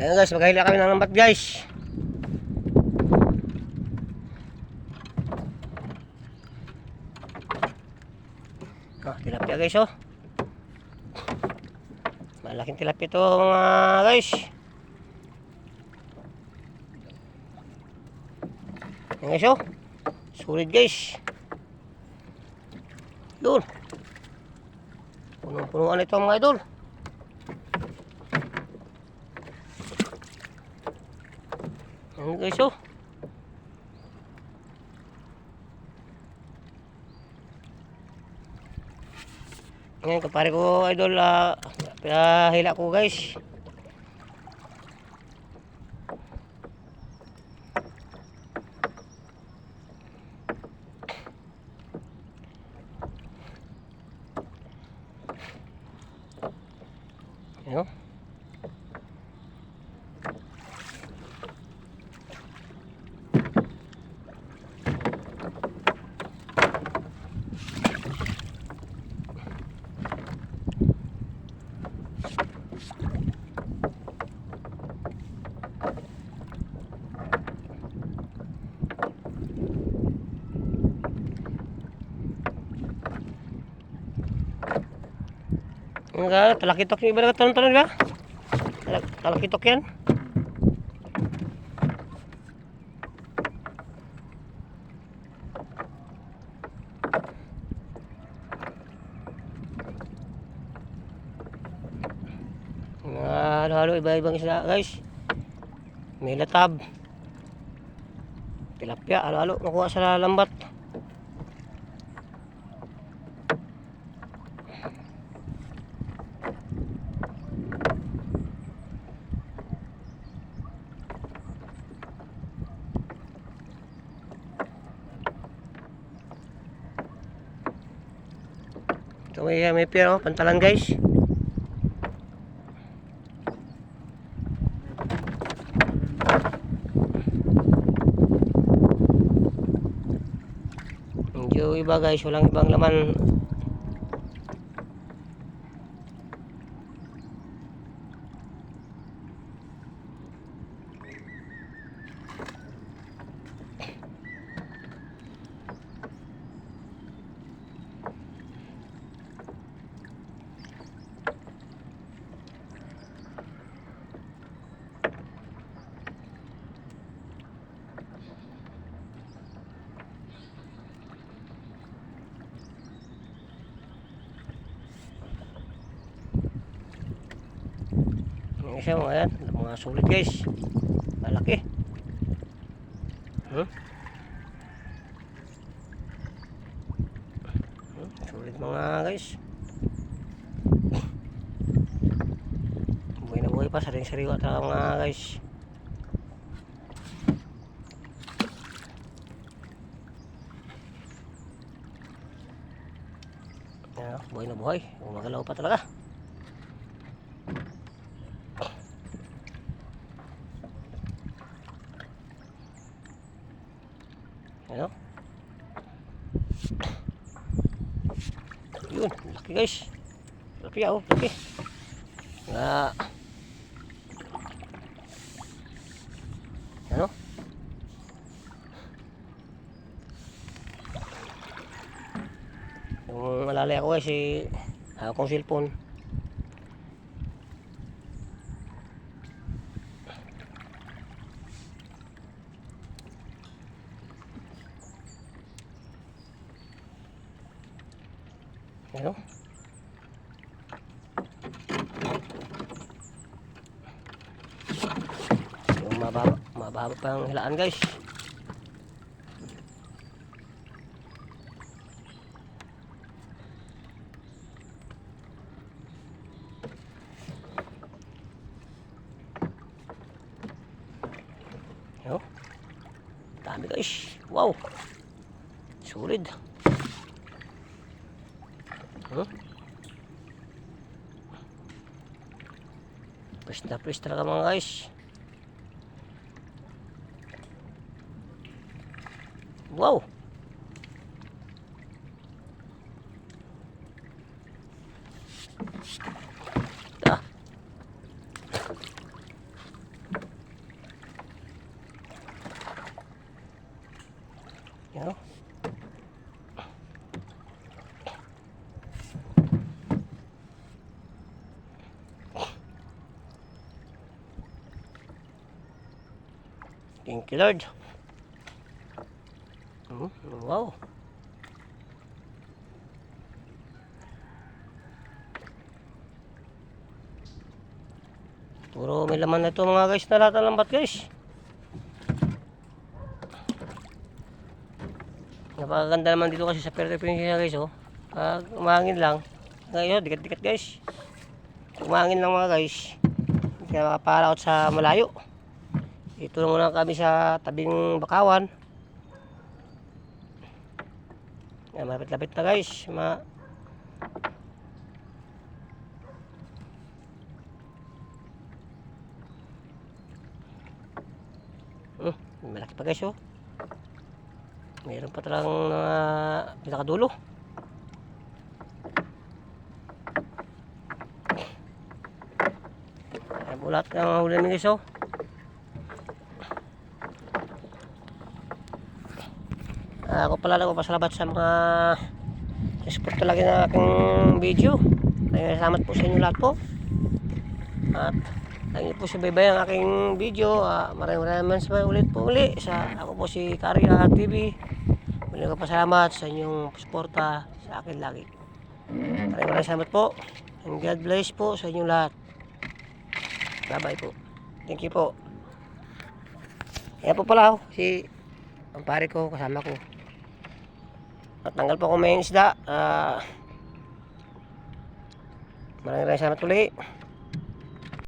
Ayan guys, maghahila kami ng lambat guys. Ah, tilapia guys oh. Malaking tilapia to mga guys. Ayan guys oh. Sulit guys. Doon. Punong-punuan ito mga idol. Ayan guys oh. Ngayon kapare ko idol uh, hila ko guys. Enggak, talakitok yung iba na talon-talon ba? Tal- Talakitok yan. Mga halo-halo iba-ibang isda guys. May latab. Tilapia, halo-halo makuha sa lambat. May, may pier oh, pantalan guys. Medyo iba guys, walang ibang laman. Yung isa mga yan, mga sulit guys. Malaki. Hmm? Hmm, Sulit mga guys. Buhay na buhay pa, saring-sariwa talaga mga guys. Buhay na buhay. Umagalaw pa talaga. Ano? Yun, laki guys. Laki oh, laki. Nga. Ano? Yung malalay ako guys, si hawak kong cellphone. Ano? Yung mababa, mababa pa ang hilaan guys. Dami guys. Wow. Solid. Oh. Push na push talaga mga guys. Wow! Ah. Thank Lord. Hmm, wow. Puro may laman na ito mga guys na ng lambat guys. Napakaganda naman dito kasi sa Puerto Princesa guys oh. Pag umangin lang. Ngayon, dikat-dikat guys. Umangin lang mga guys. Hindi ka makaparaot sa malayo. Ito na muna kami sa tabing bakawan. Yan, malapit-lapit na guys. Ma Hmm, malaki pa guys oh. Meron pa talagang uh, pinakadulo. Ayan po lahat ng huli namin guys oh. Ako pala nagpapasalamat sa mga support talaga ng aking video. Maraming salamat po sa inyo lahat po. At lagi po subaybay ang aking video. Ah, maraming maraming salamat ulit po uli sa ako po si Karya TV. Muli ko pasalamat sa inyong suporta sa akin lagi. Maraming maraming salamat po. And God bless po sa inyong lahat. Bye-bye po. Thank you po. Yan po pala oh, si ang pare ko, kasama ko. At tanggal po ako may isda. Ah, maraming maraming salamat ulit.